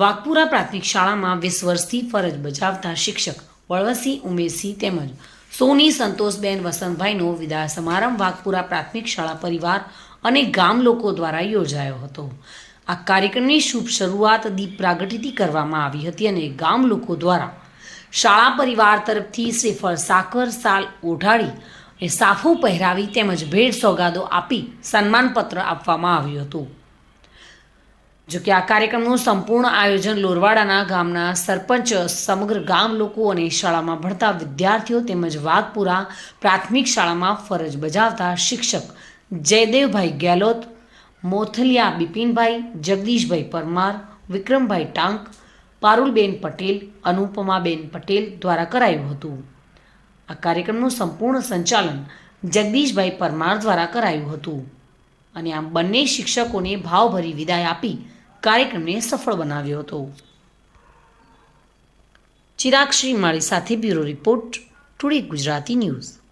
વાઘપુરા પ્રાથમિક શાળામાં વીસ વર્ષથી ફરજ બજાવતા શિક્ષક વળવસિંહ ઉમેશસિંહ તેમજ સોની સંતોષબેન વસંતભાઈનો વિદાય સમારંભ વાઘપુરા પ્રાથમિક શાળા પરિવાર અને ગામ લોકો દ્વારા યોજાયો હતો. આ કાર્યક્રમની શુભ શરૂઆત દીપ પ્રાગટ્યથી કરવામાં આવી હતી અને ગામ લોકો દ્વારા શાળા પરિવાર તરફથી શ્રીફળ સાકર, સાલ ઓઢાડી એ સાફો પહેરાવી તેમજ ભેટ સોગાદો આપી સન્માનપત્ર આપવામાં આવ્યું હતું. જો કે આ કાર્યક્રમનું સંપૂર્ણ આયોજન લોરવાડાના ગામના સરપંચ સમગ્ર ગામ લોકો અને શાળામાં ભણતા વિદ્યાર્થીઓ તેમજ વાઘપુરા પ્રાથમિક શાળામાં ફરજ બજાવતા શિક્ષક જયદેવભાઈ ગેહલોત મોથલિયા બિપિનભાઈ, જગદીશભાઈ પરમાર, વિક્રમભાઈ ટાંક, પારુલબેન પટેલ, અનુપમાબેન પટેલ દ્વારા કરાયું હતું. આ કાર્યક્રમનું સંપૂર્ણ સંચાલન જગદીશભાઈ પરમાર દ્વારા કરાયું હતું. અને આમ બંને શિક્ષકોને ભાવભરી વિદાય આપી કાર્યક્રમને સફળ બનાવ્યો હતો. ચિરાગ શ્રીમાળી સાથે bureau report today Gujarati news.